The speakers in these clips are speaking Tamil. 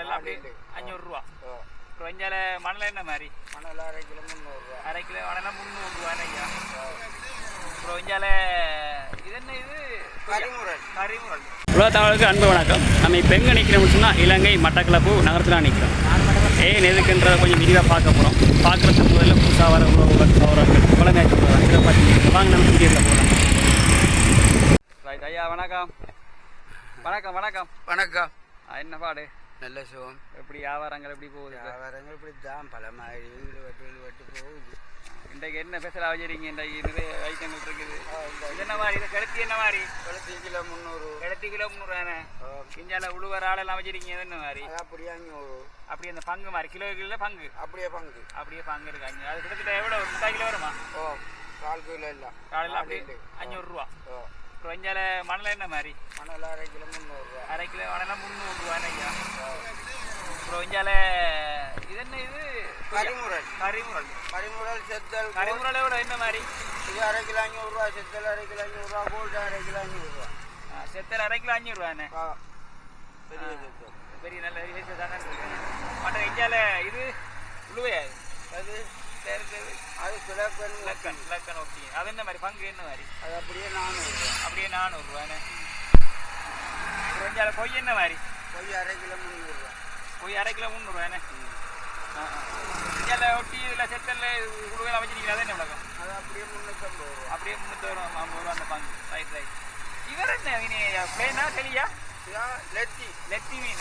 ராடெல்லாம் அப்படி அஞ்சூறு ரூபா அப்புறம் இஞ்சால மணல் என்ன மாதிரி? மணல் அரை கிலோ முந்நூறுரூவா அரை கிலோ மணலாம் முந்நூறு ரூபாய் ஐயா அப்புறம் இது என்ன இது? கரிமுரல். கரிமுரல். உலக தமிழுக்கு அன்பு வணக்கம். நம்ம இப்போ எங்கே நிற்கிறோம்னு சொன்னால் இலங்கை மட்டக்களப்பு நகரத்தில் நிற்கிறோம் ஏன் எதுக்குன்றதை கொஞ்சம் விரிவாக பார்க்க போகிறோம் பார்க்குறதுக்கு முதல்ல புதுசாக வர உறவுகள் சௌரங்கள் குழந்தையாச்சு போகிறாங்க இதை பார்த்து வாங்க நம்ம வீடியோவில் போகலாம். ஐயா வணக்கம். வணக்கம் வணக்கம். வணக்கம். என்ன பாடு? நல்ல சுகம். எப்படி வியாபாரங்கள் எப்படி போகுது? வியாபாரங்கள் இப்படி தான் பல மாதிரி வெட்டு வெட்டு போகுது. இன்றைக்கு என்ன ஸ்பெஷல் வச்சிருக்கீங்க? இன்றைக்கு நிறைய ஐட்டங்கள் இருக்குது. என்ன மாதிரி? இது கெளுத்தி என்ன மாதிரி? எழுபத்தி கிலோ முந்நூறு. கெளுத்தி கிலோ முந்நூறுவானே இஞ்சால உழுவ ஆளெல்லாம் வச்சிருக்கீங்க. என்ன மாதிரி? அப்படியே அஞ்சூறு அப்படி அந்த பங்கு மாதிரி. கிலோ கிலோ பங்கு. அப்படியே பங்கு. அப்படியே பங்கு இருக்காங்க அது கிட்டத்தட்ட எவ்வளோ? முக்கால் கிலோ வருமா? ஓ கால் கிலோ இல்லை. காலையில். அப்படியே அஞ்சூறு ரூபா. ஓ அப்புறம் இஞ்சால மணல் என்ன மாதிரி? மணல் அரை கிலோ முந்நூறுரூவா அரை கிலோ மணலாம் முந்நூறுரூவானே ஐயா. அப்புறம் இஞ்சால இது என்ன இது? கரிமுரல் கரிமுரல் கரிமுரல் செத்தல் கரிமுரலை விட என்ன மாதிரி? இது அரை கிலோ அஞ்சூறுரூவா செத்தல் அரை கிலோ அஞ்சூறுரூவா கோல்டு அரை கிலோ அஞ்சூறுரூவா செத்தல் அரை கிலோ அஞ்சூறுவானே ஆ பெரிய செத்தல் பெரிய நல்ல விசேஷம் தானே மற்ற இந்தியால இது உழுவையா இது? அது அது கிலோக்கன் லக்கன் லக்கன் ஓகே. அது என்ன மாதிரி? பங்கு என்ன மாதிரி? அது அப்படியே நானூறுரூவா அப்படியே நானூறுரூவானே அப்புறம் இந்தியாவில் கொய் என்ன மாதிரி? கொஞ்சம் அரை கிலோ முந்நூறுரூவா கொய் அரை கிலோ முந்நூறுவானே இந்தியாவில் ஒட்டி இதில் செத்தல்ல உழுவை அமைச்சிருக்கீங்க அது என்ன விளக்கம் அது அப்படியே முந்நூற்றம்பது ரூபா. அப்படியே முந்நூற்றி வரும் ஐம்பது ரூபா அந்த பங்கு ரைட் ரைட் இவர் என்ன பிளேனா இதான் லெத்தி லெத்தி மீன்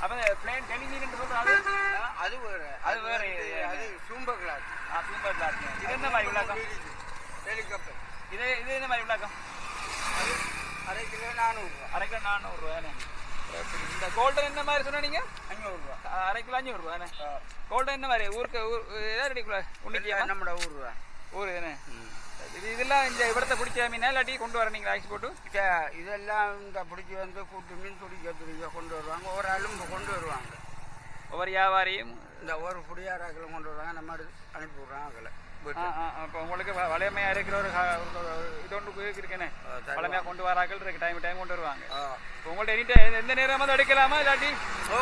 அப்போ பிளேன் தெளி மீன் சொல்கிறாங்க அது? வேற. அது வேற. அது சூம்ப கிளாஸ். ஆ சூப்பர் கிளாஸ். இது என்ன மாதிரி விளக்கம் ஹெலிகாப்டர். இது இது என்ன மாதிரி விளக்கம் அது அரை கிலோ நானூறுரூவா அரை கிலோ நானூறுரூவாண்ணே இந்த கோல்டன் என்ன மாதிரி சொன்ன நீங்க அஞ்சூறுரூவா அ- அரை கிலோ அஞ்சூறுரூவாண்ணே கோல்டன் என்ன மாதிரி? ஊருக்கு ஊர் ஏதாவது ரெடிக்குள்ள உண்டிக்கியா நம்மட ஊர் தான். ஊர் என்ன இது இதெல்லாம் இந்த இடத்த பிடிச்ச மீனா இல்லாட்டி கொண்டு வர நீங்கள் ஐஸ் போட்டு? இதெல்லாம் இந்த பிடிச்சி வந்து கூட்டு மீன் துடிக்க துடிக்க கொண்டு வருவாங்க. ஒரு அலும்பு கொண்டு வருவாங்க. ஒவ்வொரு வியாபாரியும் இந்த ஒரு புடியாராக்களும் கொண்டு வருவாங்க. நம்ம எடுத்து அனுப்பி விட்றாங்க அதில். அப்போ உங்களுக்கு வ- வலிமையா இருக்கிற ஒரு இது ஒன்று தருவாங்க. வலிமையா கொண்டு வராக்கள் இருக்கு. டைம் டைம் கொண்டு வருவாங்க. இப்போ உங்கள்ட்ட எனி டைம் எந்த நேரமாக எடுக்கலாமா இல்லாட்டி? ஓ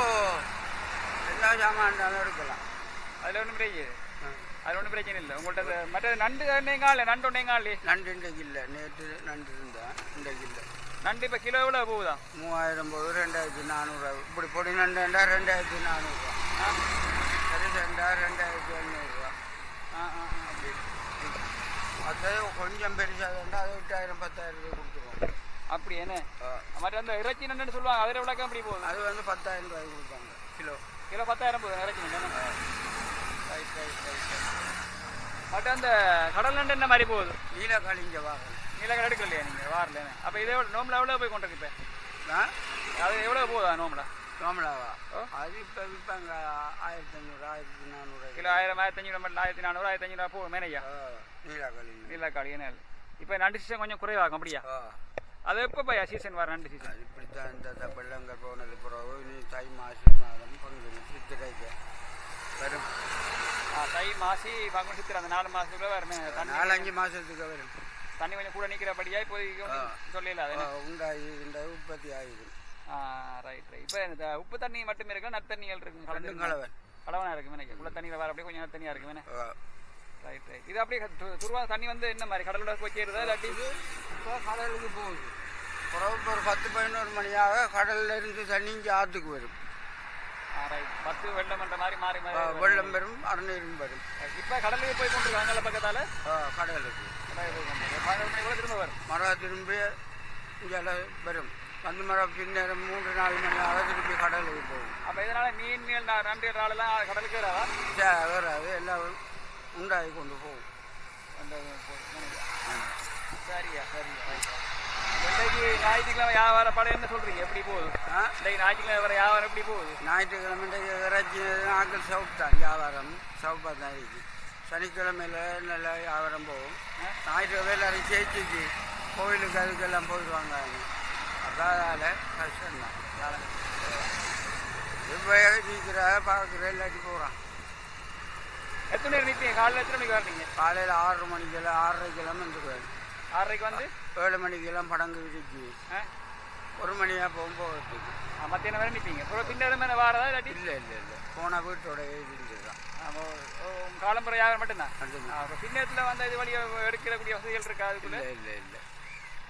எல்லா சாமான்டாலும் எடுக்கலாம். அதில் ஒன்றும் ஆ. அதில் ஒன்றும் பிரச்சனை இல்லை. உங்கள்ட்ட அந்த மற்ற நண்டு ஒன்னேங்கால் நண்டு ஒன்னேங்கால் நண்டு இன்றைக்கு இல்லை. நேற்று நண்டு இருந்தான். இன்றைக்கு இல்லை. நண்டு இப்போ கிலோ எவ்வளோ போகுதா? மூவாயிரம் போது ரெண்டாயிரத்தி நானூறுரூவா இப்படி பொடி நண்டுண்டா ரெண்டாயிரத்தி நானூறுரூவா சரி ரெண்டா ரெண்டாயிரத்தி ஐநூறுரூவா ஆ ஆ. அது கொஞ்சம் பெருசாக இருந்தால் அது எட்டாயிரம் பத்தாயிரத்துக்கு கொடுத்துருவோம். அப்படி என்ன. மற்ற அந்த இறைச்சி நண்டுன்னு சொல்லுவாங்க அதில் விளக்கம் அப்படி போகுது. அது வந்து பத்தாயிரம் ரூபாய்க்கு கொடுப்பாங்க கிலோ. கிலோ பத்தாயிரம் போகுது இறைச்சி நண்டு ரைட் ரைட் ரைட் மற்ற அந்த கடல் நண்டு என்ன மாதிரி போகுது? நீல கழிஞ்ச வாகனம் நீலக்கடை எடுக்கலையா நீங்கள் வாரில் அப்போ இதே நோம்பில் எவ்வளோ போய் கொண்டு இப்போ? ஆ? அது எவ்வளோ போகுதா நோம்பில்? சோமலாவா. அது இப்போ விற்பாங்க ஆயிரத்தி ஐநூறு ஆயிரத்தி நானூறு. கிலோ ஆயிரம் ஆயிரத்தி அஞ்சூறு மட்டும் ஆயிரத்தி நானூறு ஆயிரத்தி அஞ்சூறு போகும் மேனையா? நீலக்காளி என்ன இப்போ நண்டு சீசன் கொஞ்சம் குறைவாகும் அப்படியா? அது எப்போ பையா சீசன் வர நண்டு சீசன் அது இப்படித்தான் இந்த வெள்ளங்க போனது பிறகு நீ தை மாசி மாதம் பங்குனி சித்திரைக்கு வரும். தை மாசி பங்குனி சித்திரை அந்த நாலு மாதத்துக்குள்ள வருமே. தண்ணி நாலஞ்சு மாசத்துக்கு வரும். தண்ணி கொஞ்சம் கூட நிற்கிறபடியா இப்போதைக்கு. சொல்லல அது உண்டாகி இந்த உற்பத்தி ஆகிடும் ஆ ரைட் ரைட் இப்போ இந்த உப்பு தண்ணி மட்டுமே இருக்கா நத்தண்ணிகள் இருக்கும்? ரெண்டும் கலந்து கலவன் கலவனா இருக்கு எனக்கு உள்ள தண்ணியில் வர அப்படியே கொஞ்சம் நத்தண்ணியாக இருக்கு வேணே ஆ. ரைட் ரைட் இது அப்படியே துருவா தண்ணி வந்து என்ன மாதிரி? கடலோட போய் சேருதா இல்லாட்டி இப்போ கடலுக்கு போகுது. இப்போ ஒரு பத்து பதினோரு மணியாக கடல்ல இருந்து தண்ணி இங்கே ஆற்றுக்கு வரும். ரைட் பத்து வெள்ளம் பண்ற மாதிரி மாறி மாறி வெள்ளம் வரும் அருநீரும் வரும் இப்போ கடலுக்கு போய் கொண்டு இருக்காங்கல்ல பக்கத்தால? கடலுக்கு. திரும்ப வரும். மரம் திரும்பி இங்கே வரும் வந்து மரம் பின்னேரம் மூன்று நாலு மணி ஆக திருப்பி கடலுக்கு போகும். அப்போ இதனால மீன் மீன் நண்டு இறாலெல்லாம் கடலுக்கு வராதா வராது எல்லாம் உண்டாகி கொண்டு போகும் அந்த. சரியா சரியா. இன்றைக்கு ஞாயிற்றுக்கிழமை வியாபார படம் என்ன எப்படி போகுது? ஆ? இன்றைக்கு ஞாயிற்றுக்கிழமை வர வியாபாரம் எப்படி போகுது? ஞாயிற்றுக்கிழமை இறைச்சி ஆக்கள் சவுப் தான் வியாபாரம். சவுப்பாக தான் இருக்கு. சனிக்கிழமையில் நல்ல வியாபாரம் போகும். ஞாயிற்றுக்கிழமை எல்லாரும் சேர்த்துக்கு கோவிலுக்கு அதுக்கெல்லாம் போயிடுவாங்க. அதால கஷ்டம் தான் இப்போ நீக்கிற பார்க்குற இல்லாட்டி போகிறான் எத்தனை நேரம் நிற்பீங்க காலையில் எத்தனை மணிக்கு வரீங்க காலையில் ஆறு மணிக்கெல்லாம் எல்லாம் ஆறரைக்கு எல்லாம் ஆறரைக்கு வந்து? ஏழு மணிக்கு எல்லாம் படங்கு விதிக்கு ஒரு மணியாக போகும்போது மத்தியானம் வரை நிற்பீங்க அப்புறம் பின்னாடி வாரதா இல்லாட்டி? இல்லை இல்லை இல்லை. போனால் வீட்டோட இதுதான் எழுதிட்டுருக்கான் காலம்புற யாரும் மட்டும்தான்? அப்புறம் பின்னத்தில் வந்து இது வழியாக எடுக்கக்கூடிய வசதிகள் இருக்கா அதுக்குள்ளே? இல்லை இல்லை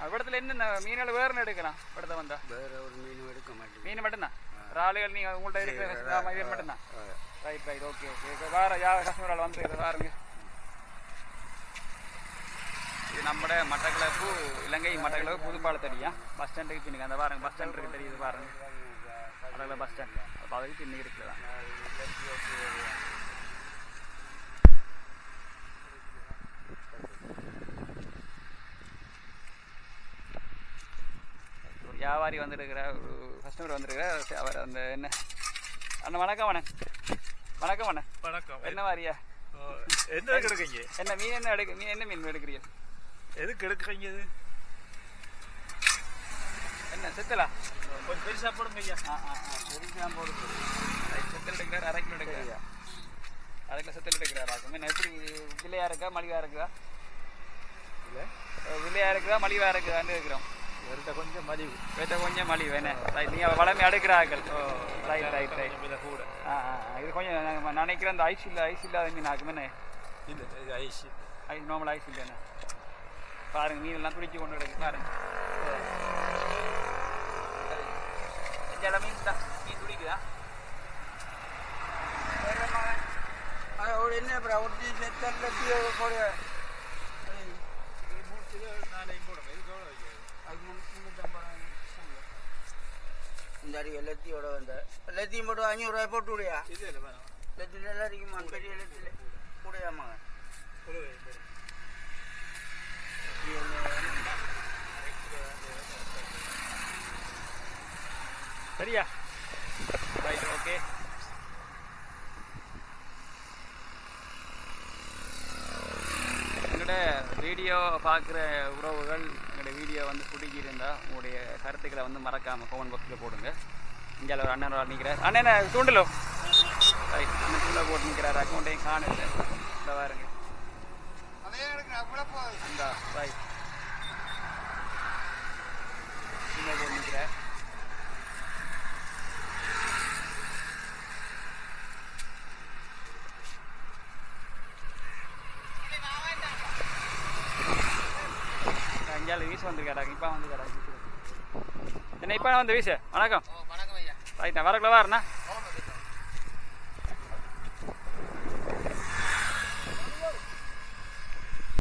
படத்தில் என்னென்ன மீனால் வேறு எடுக்கலாம் படத்தை வந்தால் வேறு ஒரு மீன் எடுக்க மாட்டேன். மீன் மட்டும்தான்? இறாலுகள் நீங்கள் உங்கள்கிட்ட இருக்கிற மீன் மட்டும்தான்? ரைட் ரைட் ஓகே ஓகே இப்போ வேறு யார் கஸ்டமரால் வந்து இதை பாருங்க இது நம்மட மட்டக்களப்பு இலங்கை மட்டக்களப்பு புதுப்பாலத்தடியா? பஸ் ஸ்டாண்டுக்கு பின்னுக்கு அந்த பாருங்க பஸ் ஸ்டாண்டுக்கு தெரியுது பாருங்க. மட்டக்களப்பு பஸ் ஸ்டாண்ட் அப்போ அதுக்கு பின்னுக்கு இருக்குதான் வியாபாரி வந்திருக்கிற ஒரு கஸ்டமர் வந்திருக்கிற அவர் அந்த என்ன? அந்த வணக்கம் வணக்கம். வணக்கம் அண்ணா. வணக்கம். என்ன வாரியா? எந்த எடுக்கிறீங்க? என்ன மீன் என்ன எடுக்க மீன் என்ன மீன் எடுக்கிறீங்க? எதுக்கு எடுக்கிறீங்க இது? என்ன செத்தலா? கொஞ்சம் பெருசா போடுங்க ஐயா. ஆ ஆ ஆ பெருசாக போடுது செத்தல் எடுக்கிறார் அரை கிலோ எடுக்கிறார். அரை கிலோ செத்தல் எடுக்கிறாரா என்ன எப்படி விலையா இருக்கா மலிவா இருக்குதா இல்லை விலையா இருக்குதா மலிவா இருக்குதான்னு இருக்கிறோம் இவர்கிட்ட கொஞ்சம் மலிவு. வேட்ட கொஞ்சம் மலிவு என்ன? ரைட் நீங்கள் வளமை அடுக்கிறார்கள் ஓ ரைட் ரைட் ரைட். கூட. ஆ ஆ இது கொஞ்சம் நான் நினைக்கிறேன் அந்த ஐஸ் இல்லை ஐஸ் இல்லாத மீன் ஆக்கும் இல்லை இது ஐஸ் ஐஸ் நார்மல் ஐஸ் இல்லைண்ணே பாருங்க மீன் எல்லாம் பிடிச்சி கொண்டு கிடக்கு பாருங்க. இந்த மீன் தான். மீன் ஒரு என்ன அப்புறம் ஒட்டி செத்தரில் போட. நாளையும் போடுங்க இது அது முந்நூற்றம்பது இந்த அடி லத்தியோட வந்த லத்தியும் போட்டு அஞ்சூறுரூவாய் போட்டு விடையா இது இல்லை நல்லா இருக்குமா பெரிய லத்தியில் கூடையாமா சரியா ரைட் ஓகே வீடியோ பார்க்குற உறவுகள் எங்களோட வீடியோ வந்து பிடிக்கிருந்தா உங்களுடைய கருத்துக்களை வந்து மறக்காமல் கமெண்ட் பாக்ஸில் போடுங்க. இங்கே ஒரு அண்ணன் நிற்கிறார் அண்ணன் தூண்டலோ ரைட் அண்ணன் தூண்டல் போட்டு நிற்கிறார் அக்கௌண்ட்டையும் காணுங்க இந்த பாருங்க. இந்த ரைட் தூண்டல் போட்டு நிற்கிறார் அஞ்சாள் வீசு வந்திருக்காடா இப்போ வந்துருக்காடா என்ன இப்போ வந்து வீசு? வணக்கம். வணக்கம் ஐயா. வரக்குள்ள வரண்ணா